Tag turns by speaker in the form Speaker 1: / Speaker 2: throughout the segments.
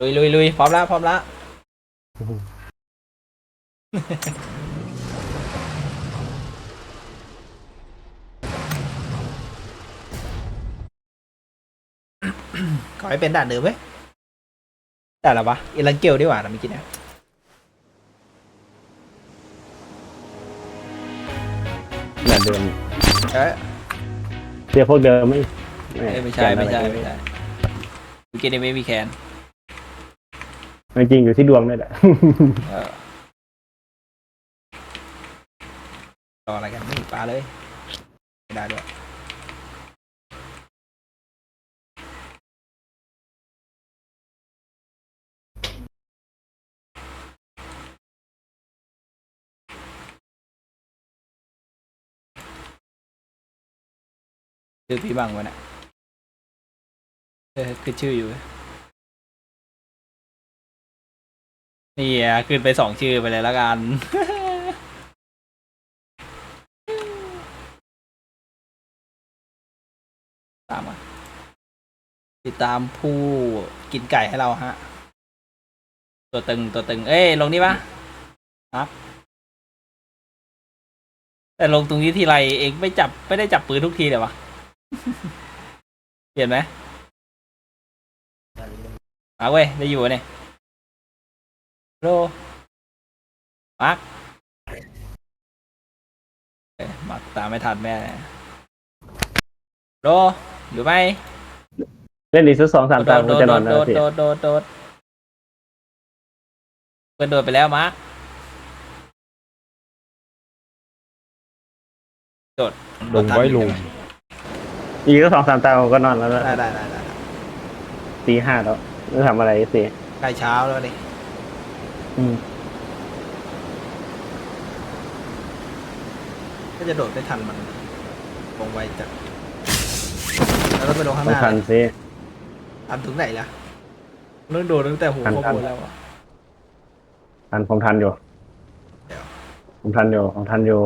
Speaker 1: ลุยลุยลุยพร้อมแล้วพร้อมแล้วขอให้เป็นด่านเดิมเว้ยด่านอะไรวะอิลันเกลดีกว่านะเมื่อกี้เนี่ย
Speaker 2: แบบเดิม
Speaker 1: เอ้ย
Speaker 2: เรียกพวกเดิมไม่
Speaker 1: เอ้ยไม่ใช่ ไม่ใช่ ไม่ใช่เมื่อกี้นี่ไม่มีแคน
Speaker 2: ไม่ จริงอยู่ที่ดวงนี่แหละ
Speaker 1: เออรออะไรกันไม่ปลาเลยไม่ได้ด้วยชื่อพี่บังวะเนี่ยเออคือชื่ออยู่ นี่อะขึ้นไปสองชื่อไปเลยแล้วกัน ตามมาติดตามผู้กินไก่ให้เราฮะ ตัวตึงตัวตึง เอ้ย ลงนี่ปะครับ แต่ลงตรงนี้ทีไรเองไม่จับไม่ได้จับปืนทุกทีเลยวะเปลี่ยนไหมมาเว้ย ได้อยู่เนี่ย โรมาร์คเอ้ยมาร์คตามไม่ทันแม่โรอยู่ไหม
Speaker 2: เล่นอีกสักสองสามตาผมจะนอน
Speaker 1: โด
Speaker 2: แล้ว
Speaker 1: ด
Speaker 2: พี่
Speaker 1: โดดโดดโดดเพื่อนโดดไปแล้วมาร์คโดด
Speaker 2: ลงไว้ลง อีกสักสองสามตาผมก็นอนแล้วนะ
Speaker 1: ได้ได้ได้ได้
Speaker 2: ตีห้าแล้วจะทำอะไรสิ
Speaker 1: ใกล้เช้าแล้วดิ
Speaker 2: อืม
Speaker 1: ก็จะโดดไม่ทันมันลงไวจัดแล้วก็ไปลงข้างห
Speaker 2: ต้อง
Speaker 1: น้า
Speaker 2: ทัน
Speaker 1: เลย
Speaker 2: สิ
Speaker 1: ทันถึงไหนล่ะเรื่องโดดตั้งแต่หัว
Speaker 2: ทัน
Speaker 1: ข
Speaker 2: ทัน
Speaker 1: บวนแล้วอะ
Speaker 2: ทันผมทันอยู่
Speaker 1: เดี๋ยว
Speaker 2: ผมทันอยู่ผมทันอยู่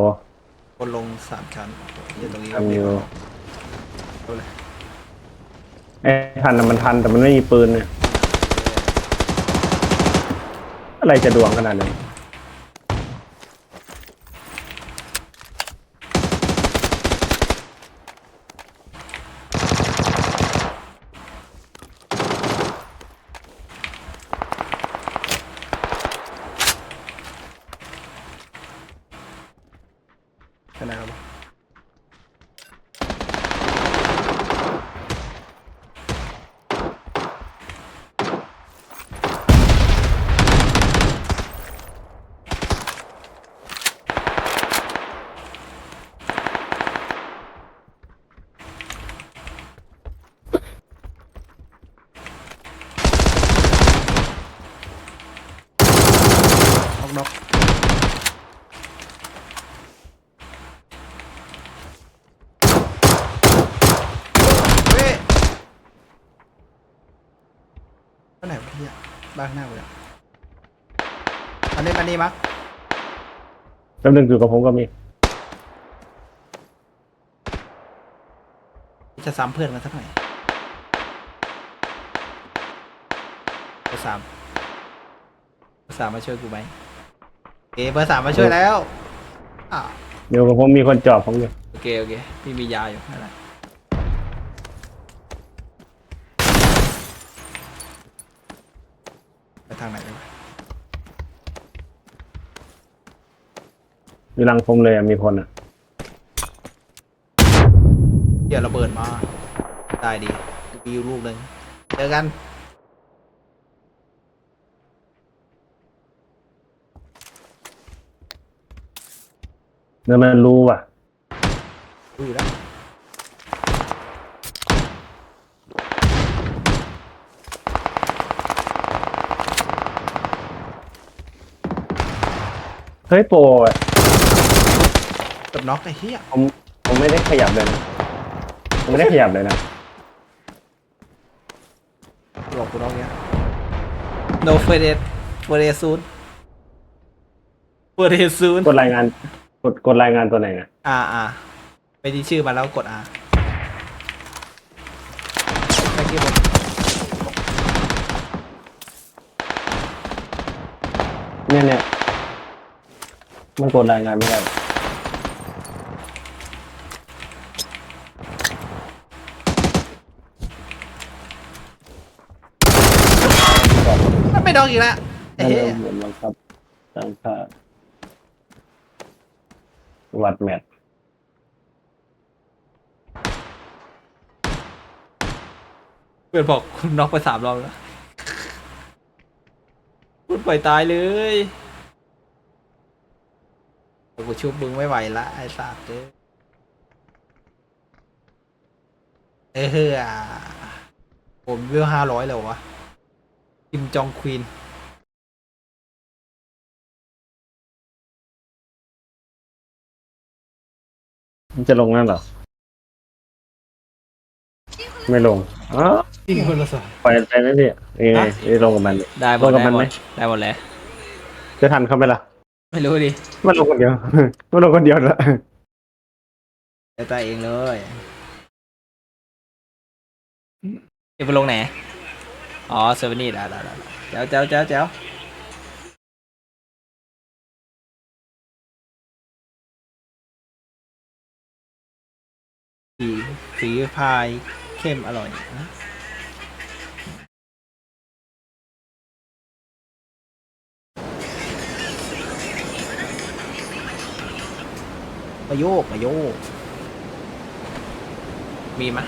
Speaker 1: คนลงสามชั้นอยู่ตรงนี้
Speaker 2: ทันอยู่
Speaker 1: เอาเลย
Speaker 2: ไอ้ทันน่ะมันทันแต่มันไม่มีปืนเนี่ย อะไรจะดวงขนาดนี้น
Speaker 1: ขนาดนั้นนอกนอกเฮ้ยไปไหนวะเนี่ยบ้านข้างหน้าเลยอะ อันนี้อันนี้มั้ง
Speaker 2: แป๊บนึงอยู่กับผมก็มี
Speaker 1: จะซ้ำเพื่อนกันสักหน่อยเบอร์สามเบอร์สามมาช่วยกูไหมโอเคเบอร์สามมาช่วยแล้วอ่า
Speaker 2: อยู่กับผมมีคนจอบผมอยู่
Speaker 1: โอเคโอเคพี่มียาอยู่นั่นแหละไปทางไหนดีวะ
Speaker 2: อยู่หลังผมเลยอะมีคนอะ
Speaker 1: เดี๋ยวระเบิดมา ได้ดีมีอยู่ลูกหนึ่งเจอกัน
Speaker 2: เนื้อมันรู้ว่ะ
Speaker 1: ดูอยู่แล้ว
Speaker 2: เฮ้ยโปรอะ
Speaker 1: กับน็อกไอ้เหี้ย
Speaker 2: ผมผมไม่ได้ขยับเลยนะผมไม่ได้ขยับเลยนะ
Speaker 1: บอกกูน็อกเนี้ย no f e r e f e r e soon f e r e soon
Speaker 2: กดรายงานกดกดรายงานตัวไหนนะ
Speaker 1: อ่าอ่าไปที่ชื่อมาแล้วกด R thank you ผม
Speaker 2: เนี่ยเนี่ยมันกดรายงานไม่ได้
Speaker 1: มันไม่ ดองอีกแล้ว
Speaker 2: นั่
Speaker 1: เอ้
Speaker 2: น
Speaker 1: ย
Speaker 2: เริ่มเหมือนบังคับตั้งค่าวัดแมท
Speaker 1: เพื่อนบอกคุณน็อกไปสามรอบแล้ว คุณปล่อยตายเลยกูชุบมึงไม่ไหวละไอ้สัตว์เด้อเออเฮ้อผมเวลห้าร้อยแล้ววะ คิมจองควีน
Speaker 2: มันจะลงนั่นเหรอ ไม่ลงอ๋อ
Speaker 1: จริงคนละสอง
Speaker 2: ปล่อยไปนั่นดิยังไง
Speaker 1: ฮะ
Speaker 2: ไม่ลงกับมันดิ
Speaker 1: ได้หม
Speaker 2: ล
Speaker 1: ด
Speaker 2: งกับ
Speaker 1: ได้
Speaker 2: มัน
Speaker 1: หม
Speaker 2: ไหม
Speaker 1: ดได้หมดแล้ว
Speaker 2: จะทันเข้าไหมล่ะ
Speaker 1: ไม่รู้ดิ
Speaker 2: มันลงคนเดียว มันลงคนเดียวละ
Speaker 1: เดี๋ยวตายเองเลยจะไปลงไหน อ๋อเซเว่นนี่ได้ได้ได้เจ้าเจ้าเจ้าเจ้าสีสีพายเข้มอร่อยนะมาโยกมาโยกมีมะ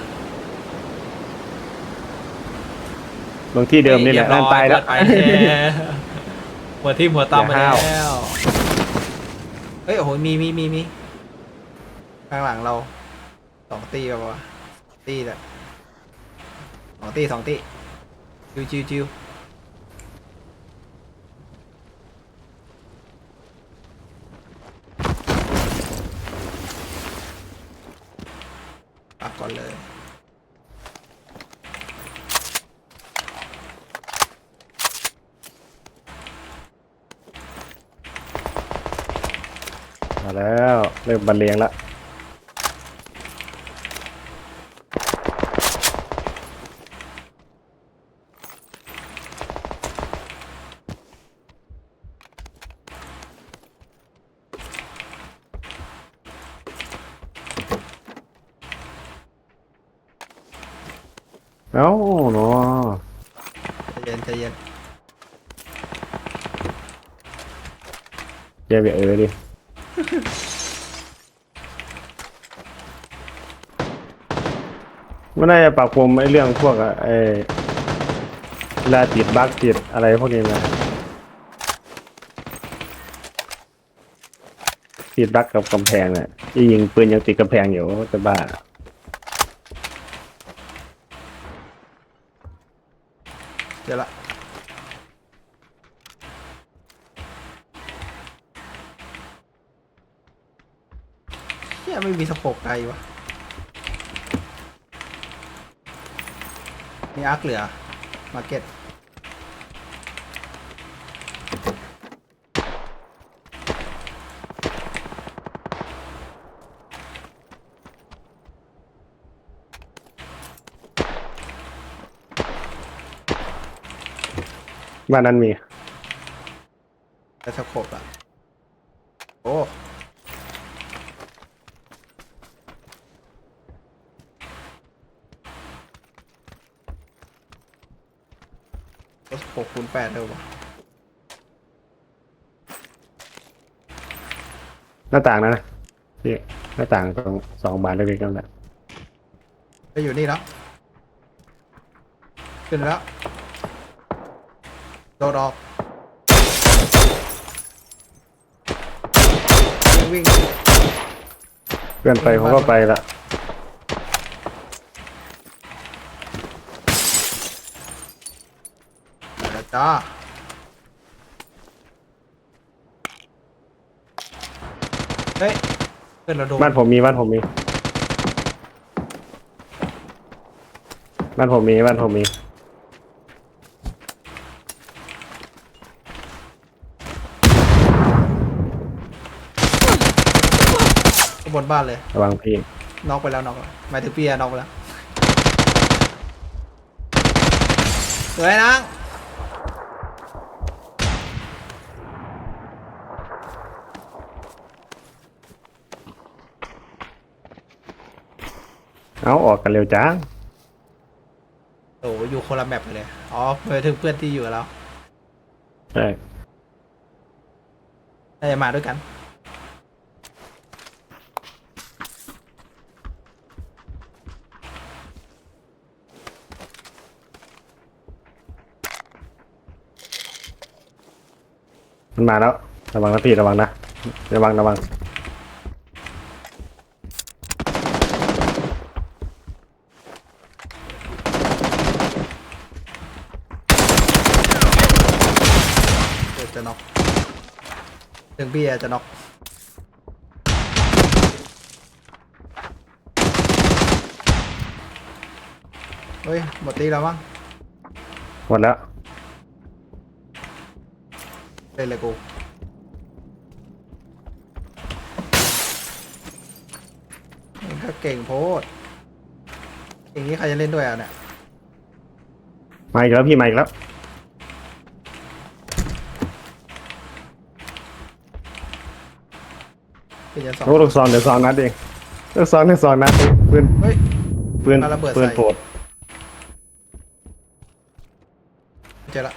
Speaker 2: ลงที่เดิมนี่แหละ
Speaker 1: รี
Speaker 2: นั่น
Speaker 1: บร้อ
Speaker 2: ตายแล้ว
Speaker 1: เปิดไปแล้วหัวที่หัวตามไป
Speaker 2: อย่าห้าว
Speaker 1: แล้วเฮ้ยโอ้โหมีมีมีมีข้างหลังเราสองตีแบบว่าตีแหละสองตีสองตีจิวจิวจิวปักก่อนเลย
Speaker 2: มาแล้ว เริ่มบรรเลงละเอ้าเนาะ
Speaker 1: ใจเย็นใจเย็น
Speaker 2: อย่าไปเออดิ ไม่น่าจะปรับปรุงไอ้เรื่องพวกอะไอ้เวลาติดบั๊กติดอะไรพวกนี้นะติดบั๊กกับกำแพงเนี่ยยิงปืนยังติดกำแพงอยู่จะบ้า
Speaker 1: เดี๋ยวละเฮีย ไม่มีสะโพกไกลวะมีอาร์คเหลือ มาเก็ต
Speaker 2: บ้านนั้นมี
Speaker 1: แต่สะโพกอะโอ้ สะโพกคูณแปดเลยวะ
Speaker 2: หน้าต่างนะนะพี่หน้าต่างตรงสองบานเล็กๆนั่นแหละ
Speaker 1: ไปอยู่นี่แล้วขึ้นแล้ว โดดออก วิ่งวิ่ง
Speaker 2: เพื่อนไปผมก็ไปละ
Speaker 1: ไปแล้ว จ้าเฮ้ยเพื่อนเราโดน
Speaker 2: บ้านผมมีบ้านผมมีบ้านผมมีบ้านผมมี
Speaker 1: บนบ้านเลย
Speaker 2: ระวังพี่
Speaker 1: น็อกไปแล้วน็อกแล้วหมายถึงเปียน็อกไปแล้วสวยนา
Speaker 2: เอาออกกันเร็วจ้าง
Speaker 1: โอ้อยู่คนละแมปเลย อ๋อเพื่อนถึงเพื่อนที่อยู่กับเรา
Speaker 2: ใช่
Speaker 1: น่าจะมาด้วยกัน
Speaker 2: มันมาแล้ว ระวังนะพี่ระวังนะ ระวังระวัง
Speaker 1: เดี๋ยว จะน็อกถึงพี่อาจจะน็อกเฮ้ย หมดตีแล้วมั้ง
Speaker 2: หมดแล้ว
Speaker 1: เล่นเลยกู มันก็เก่งโพดอย่างนี้ใครจะเล่นด้วยอะเนี่ย
Speaker 2: มาอีกแล้วพี่มาอีกแล้ว
Speaker 1: พี่จะสอง
Speaker 2: โอ้ลูกซองเดี๋ยวซองนัดเองลูกซองเดี๋ยวซองนัดเองปืน
Speaker 1: เฮ้ย
Speaker 2: ปืน
Speaker 1: ปาระเบิด
Speaker 2: ปืน
Speaker 1: ใส่
Speaker 2: โปรด
Speaker 1: เจอละ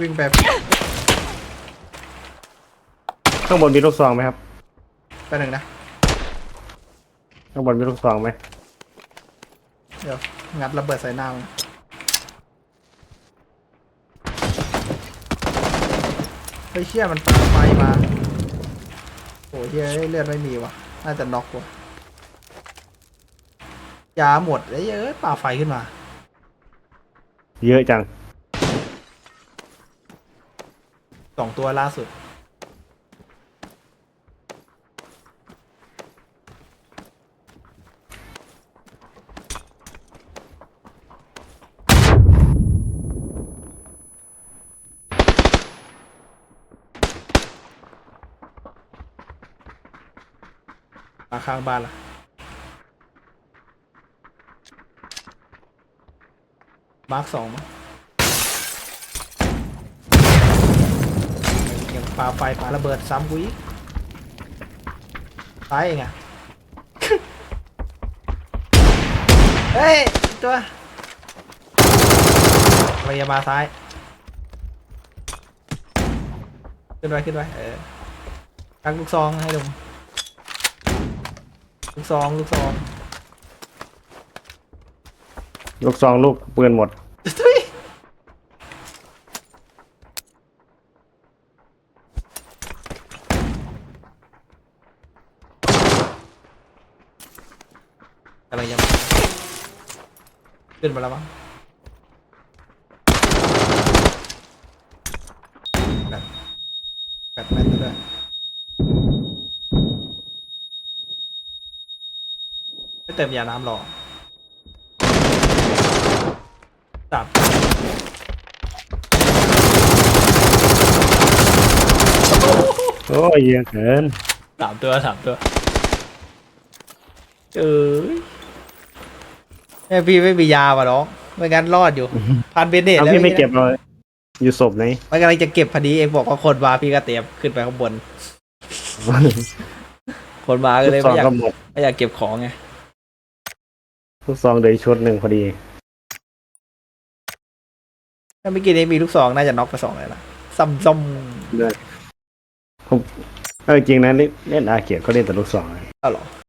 Speaker 1: วิ่งแบบ
Speaker 2: ข้างบนมีลูกซองไหมครับ
Speaker 1: ไปหนึ่งนะ
Speaker 2: ข้างบนมีลูกซองไหม
Speaker 1: เดี๋ยว งัดระเบิดใส่หน้ามันเฮ้ยเชี่ยมันปาไฟมา โอ้ยเฮียเลือดไม่มีว่ะน่าจะน็อกว่ะยาหมดไอ้ยเอ้ยปาไฟขึ้นมา
Speaker 2: เยอะจัง
Speaker 1: สองตัวล่าสุด มาข้างบ้านละมาร์คสองมั้งยังปาไฟปาระเบิดซ้ำกูอีกตายเองอะเฮ้ยตัวพยามาซ้าย ขึ้นไปขึ้นไปเออตั้งลูกซองให้ดม ลูกซองลูกซอง
Speaker 2: ลูกซองลูกปืนหมด
Speaker 1: ทุยอะไรยังมาขึ้นมาแล้วมั้งแบบแบบแม่นซะด้วยไม่ เติมยาน้ำหรอสาม
Speaker 2: โอ้ยเยอะเกิน
Speaker 1: สามตัวสามตัว เอ้ยแม่พี่ไม่มียาว่ะน้องไม่งั้นรอดอยู่ พันเบนเนต
Speaker 2: เอา
Speaker 1: แล้ว
Speaker 2: พี่ไม่เก็บเลยอยู่ศพไหน
Speaker 1: ไม่กำลังจะเก็บพอดีเองบอกว่าคนมาพี่ก็เตรียมขึ้นไปข้างบน คนมาก็
Speaker 2: ลู
Speaker 1: เลย
Speaker 2: กซอ
Speaker 1: ไม่
Speaker 2: ง
Speaker 1: อยาก
Speaker 2: ก็หมด
Speaker 1: ไม่อยากเก็บของไง
Speaker 2: ลูกซองเดยชุดหนึ่งพอดี
Speaker 1: ถ้าเมื่อกี้นี้มีลูกซองน่าจะน็อกไปสองเลยนะซ้ำซ้
Speaker 2: เลยผมเออจริงนะเล่นเล่นอาเกียก็เล่นแต่ลูกซองำ
Speaker 1: เอาเหรอ